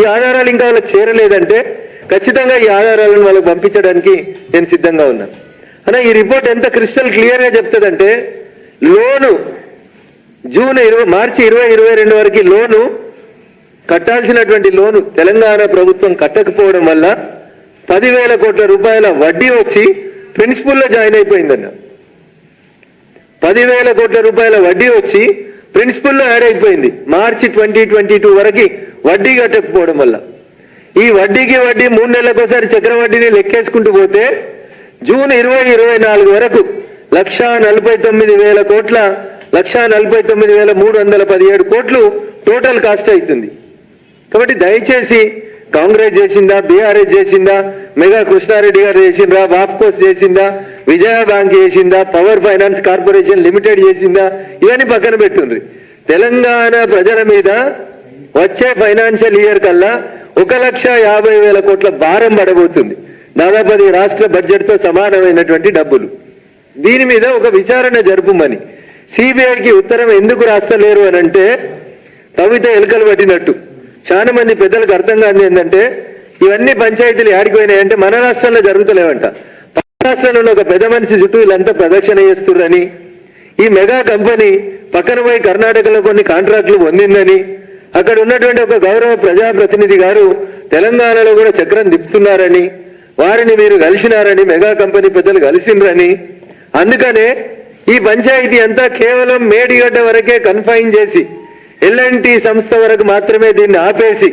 ఈ ఆధారాలు ఇంకా వాళ్ళకి చేరలేదంటే ఖచ్చితంగా ఈ ఆధారాలను వాళ్ళకి పంపించడానికి నేను సిద్ధంగా ఉన్నాను. అన్న ఈ రిపోర్ట్ ఎంత క్రిస్టల్ క్లియర్గా చెప్తుందంటే లోను జూన్ ఇరవై మార్చి ఇరవై ఇరవై రెండు వరకు లోను కట్టాల్సినటువంటి లోను తెలంగాణ ప్రభుత్వం కట్టకపోవడం వల్ల పదివేల కోట్ల రూపాయల వడ్డీ వచ్చి ప్రిన్సిపల్లో జాయిన్ అయిపోయిందన్న. పదివేల కోట్ల రూపాయల వడ్డీ వచ్చి ప్రిన్సిపల్లో యాడ్ అయిపోయింది. మార్చి ట్వంటీ ట్వంటీ టూ వరకు వడ్డీ కట్టకపోవడం వల్ల. ఈ వడ్డీకి వడ్డీ మూడు నెలలకోసారి చక్రవడ్డీని లెక్కేసుకుంటూ పోతే జూన్ ఇరవై ఇరవై నాలుగు వరకు లక్షా నలభై తొమ్మిది వేల కోట్ల లక్షా నలభై తొమ్మిది వేల మూడు వందల పదిహేడు కోట్లు టోటల్ కాస్ట్ అవుతుంది. కాబట్టి దయచేసి కాంగ్రెస్ చేసిందా బీఆర్ఎస్ చేసిందా మెగా కృష్ణారెడ్డి గారు చేసిందా వాప్కోస్ చేసిందా విజయ బ్యాంక్ చేసిందా పవర్ ఫైనాన్స్ కార్పొరేషన్ లిమిటెడ్ చేసిందా ఇవన్నీ పక్కన పెట్టుండ్రి. తెలంగాణ ప్రజల మీద వచ్చే ఫైనాన్షియల్ ఇయర్ కల్లా ఒక లక్ష యాభై వేల కోట్ల భారం పడబోతుంది. దాదాపు అది రాష్ట్ర బడ్జెట్తో సమానమైనటువంటి డబ్బులు. దీని మీద ఒక విచారణ జరుపుమని. సిబిఐకి ఉత్తరం ఎందుకు రాస్తలేరు అని అంటే కవిత ఎలుకలు పట్టినట్టు. చాలా మంది పెద్దలకు అర్థం కాదు ఏంటంటే ఇవన్నీ పంచాయతీలు ఆడిపోయినాయంటే మన రాష్ట్రంలో జరుగుతలేవంట. రాష్ట్రంలో ఒక పెద్ద మనిషి చుట్టూ వీళ్ళంతా ప్రదక్షిణ చేస్తుర్రని. ఈ మెగా కంపెనీ పక్కన పోయి కర్ణాటకలో కొన్ని కాంట్రాక్టులు పొందిందని. అక్కడ ఉన్నటువంటి ఒక గౌరవ ప్రజాప్రతినిధి గారు తెలంగాణలో కూడా చక్రం దిప్తున్నారని వారిని మీరు కలిసినారని మెగా కంపెనీ పెద్దలు కలిసిండ్రని అందుకనే ఈ పంచాయతీ అంతా కేవలం మేడిగడ్డ వరకే కన్ఫైన్ చేసి ఎల్ఎన్టీ సంస్థ వరకు మాత్రమే దీన్ని ఆపేసి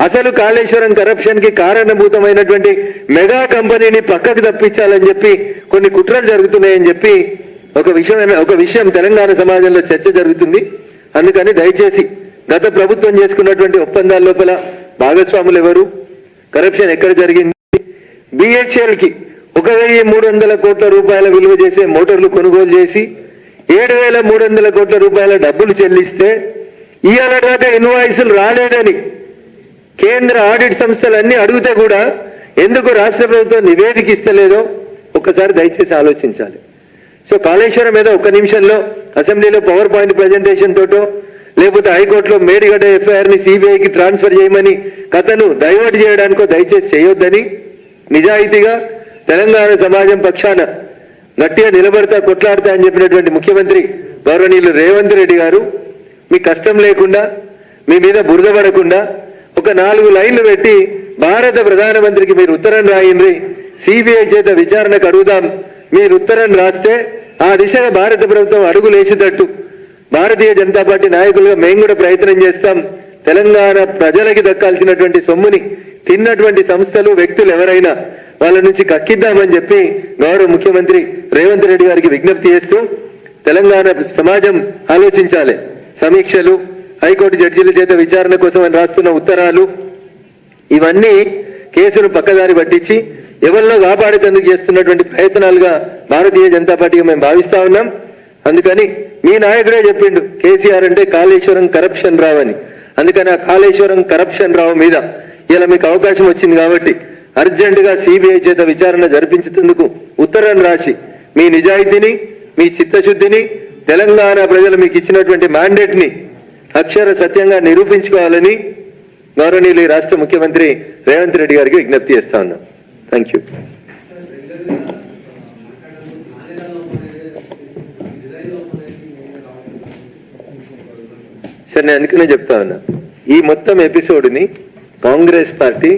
అసలు కాళేశ్వరం కరప్షన్కి కారణభూతమైనటువంటి మెగా కంపెనీని పక్కకు తప్పించాలని చెప్పి కొన్ని కుట్రలు జరుగుతున్నాయని చెప్పి ఒక విషయమైన ఒక విషయం తెలంగాణ సమాజంలో చర్చ జరుగుతుంది. అందుకని దయచేసి గత ప్రభుత్వం చేసుకున్నటువంటి ఒప్పందాల లోపల భాగస్వాములు ఎవరు? కరప్షన్ ఎక్కడ జరిగింది? బిహెచ్ఎల్కి ఒక వెయ్యి మూడు వందల కోట్ల రూపాయల విలువ చేసే మోటార్లు కొనుగోలు చేసి ఏడు వేల మూడు వందల కోట్ల రూపాయల డబ్బులు చెల్లిస్తే ఇవాళ దాకా ఇన్వాయిస్లు రాలేదని కేంద్ర ఆడిట్ సంస్థలన్నీ అడిగితే కూడా ఎందుకు రాష్ట్ర ప్రభుత్వం నివేదిక ఇస్తలేదో ఒక్కసారి దయచేసి ఆలోచించాలి. సో కాళేశ్వరం మీద ఒక్క నిమిషంలో అసెంబ్లీలో పవర్ పాయింట్ ప్రజెంటేషన్ తోటో లేకపోతే హైకోర్టులో మేడిగడ్డ ఎఫ్ఐఆర్ని సిబిఐకి ట్రాన్స్ఫర్ చేయమని కథను డైవర్ట్ చేయడానికో దయచేసి చేయొద్దని నిజాయితీగా తెలంగాణ సమాజం పక్షాన గట్టిగా నిలబడతా కొట్లాడతా అని చెప్పినటువంటి ముఖ్యమంత్రి గౌరవనీయులు రేవంత్ రెడ్డి గారు మీ కష్టం లేకుండా మీ మీద బురద పడకుండా ఒక నాలుగు లైన్లు పెట్టి భారత ప్రధానమంత్రికి మీరు ఉత్తరం రాయండి సిబిఐ చేత విచారణకు అడుగుదాం మీరు ఉత్తరం రాస్తే ఆ దిశగా భారత ప్రభుత్వం అడుగులేసేటట్టు భారతీయ జనతా పార్టీ నాయకులుగా మేము కూడా ప్రయత్నం చేస్తాం. తెలంగాణ ప్రజలకి దక్కాల్సినటువంటి సొమ్ముని తిన్నటువంటి సంస్థలు వ్యక్తులు ఎవరైనా వాళ్ళ నుంచి కక్కిద్దామని చెప్పి గౌరవ ముఖ్యమంత్రి రేవంత్ రెడ్డి గారికి విజ్ఞప్తి చేస్తూ తెలంగాణ సమాజం ఆలోచించాలి. సమీక్షలు హైకోర్టు జడ్జీల చేత విచారణ కోసం అని రాస్తున్న ఉత్తరాలు ఇవన్నీ కేసును పక్కదారి పట్టించి ఎవరిలో కాపాడేందుకు చేస్తున్నటువంటి ప్రయత్నాలుగా భారతీయ జనతా పార్టీగా మేము భావిస్తా ఉన్నాం. అందుకని మీ నాయకుడే చెప్పిండు కేసీఆర్ అంటే కాళేశ్వరం కరప్షన్ రావు అని. అందుకని ఆ కాళేశ్వరం కరప్షన్ రావు మీద ఇలా మీకు అవకాశం వచ్చింది కాబట్టి అర్జెంట్గా సిబిఐ చేత విచారణ జరిపించేందుకు ఉత్తరం రాసి మీ నిజాయితీని మీ చిత్తశుద్ధిని తెలంగాణ ప్రజలు మీకు ఇచ్చినటువంటి మ్యాండేట్ని అక్షర సత్యంగా నిరూపించుకోవాలని గౌరవనీయులు రాష్ట్ర ముఖ్యమంత్రి రేవంత్ రెడ్డి గారికి విజ్ఞప్తి చేస్తా ఉన్నాం. థ్యాంక్ యూ సరే నేను అందుకనే చెప్తా ఉన్నా. ఈ మొత్తం ఎపిసోడ్ని కాంగ్రెస్ పార్టీ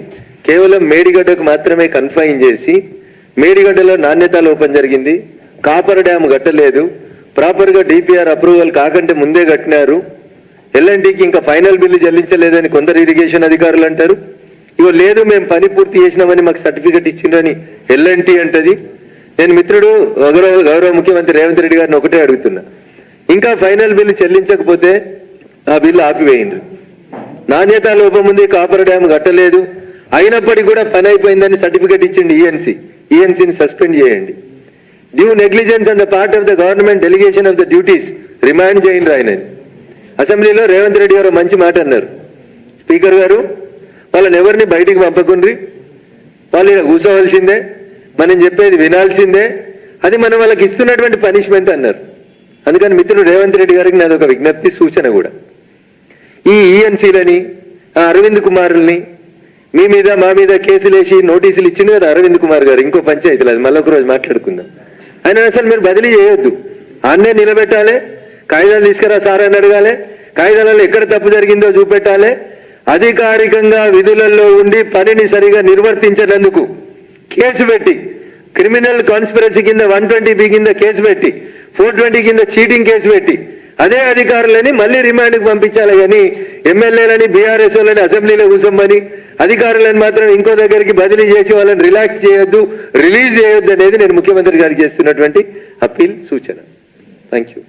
కేవలం మేడిగడ్డకు మాత్రమే కన్ఫైన్ చేసి మేడిగడ్డలో నాణ్యత లోపం జరిగింది. కాపర్ డ్యామ్ కట్టలేదు. ప్రాపర్గా డిపిఆర్ అప్రూవల్ కాకంటే ముందే కట్టినారు. ఎల్ఎన్టీకి ఇంకా ఫైనల్ బిల్లు చెల్లించలేదని కొందరు ఇరిగేషన్ అధికారులు అంటారు. ఇగో లేదు మేము పని పూర్తి చేసినామని మాకు సర్టిఫికెట్ ఇచ్చిండ్రని ఎల్ఎన్టీ అంటది. నేను మిత్రుడు గౌరవ గౌరవ ముఖ్యమంత్రి రేవంత్ రెడ్డి గారిని ఒకటే అడుగుతున్నా. ఇంకా ఫైనల్ బిల్లు చెల్లించకపోతే ఆ బిల్లు ఆపివేయండి. నాణ్యత లోపం ఉంది కాపర్ డ్యామ్ కట్టలేదు. అయినప్పటికీ కూడా పని అయిపోయిందని సర్టిఫికెట్ ఇచ్చింది ఈఎన్సీ ఈఎన్సీని సస్పెండ్ చేయండి. Due negligence and the part of the government delegation of the duties remand చేయండి ఆయన అసెంబ్లీలో రేవంత్ రెడ్డి గారు మంచి మాట అన్నారు. స్పీకర్ గారు వాళ్ళని ఎవరిని బయటికి పంపకుండ్రి? వాళ్ళు ఇలా కూర్చోవలసిందే మనం చెప్పేది వినాల్సిందే? అది మనం వాళ్ళకి ఇస్తున్నటువంటి పనిష్మెంట్ అన్నారు. అందుకని మిత్రుడు రేవంత్ రెడ్డి గారికి నాది ఒక విజ్ఞప్తి సూచన కూడా. ఈ ఈఎన్సీలని అరవింద్ కుమార్ని మీ మీద మా మీద కేసులేసి నోటీసులు ఇచ్చింది కదా అరవింద్ కుమార్ గారు ఇంకో పంచాయతీలు అది మళ్ళీ రోజు మాట్లాడుకుందాం. ఆయన అసలు మీరు బదిలీ చేయొద్దు. అన్నే నిలబెట్టాలి కాగితాలు తీసుకురా సార్ అని అడగాలి కాగితాలలో ఎక్కడ తప్పు జరిగిందో చూపెట్టాలి అధికారికంగా విధులలో ఉండి పనిని సరిగా నిర్వర్తించినందుకు కేసు పెట్టి క్రిమినల్ కాన్స్పిరసీ కింద వన్ ట్వంటీ బి కింద కేసు పెట్టి ఫోర్ ట్వంటీ కింద చీటింగ్ కేసు పెట్టి అదే అధికారులని మళ్ళీ రిమాండ్కి పంపించాలి కానీ ఎమ్మెల్యేలని బీఆర్ఎస్ వాళ్ళని అసెంబ్లీలో కూసమ్మని అధికారులను మాత్రం ఇంకో దగ్గరికి బదిలీ చేసి వాళ్ళని రిలాక్స్ చేయొద్దు రిలీజ్ చేయొద్దు అనేది నేను ముఖ్యమంత్రి గారికి చేస్తున్నటువంటి అప్పీల్ సూచన. Thank you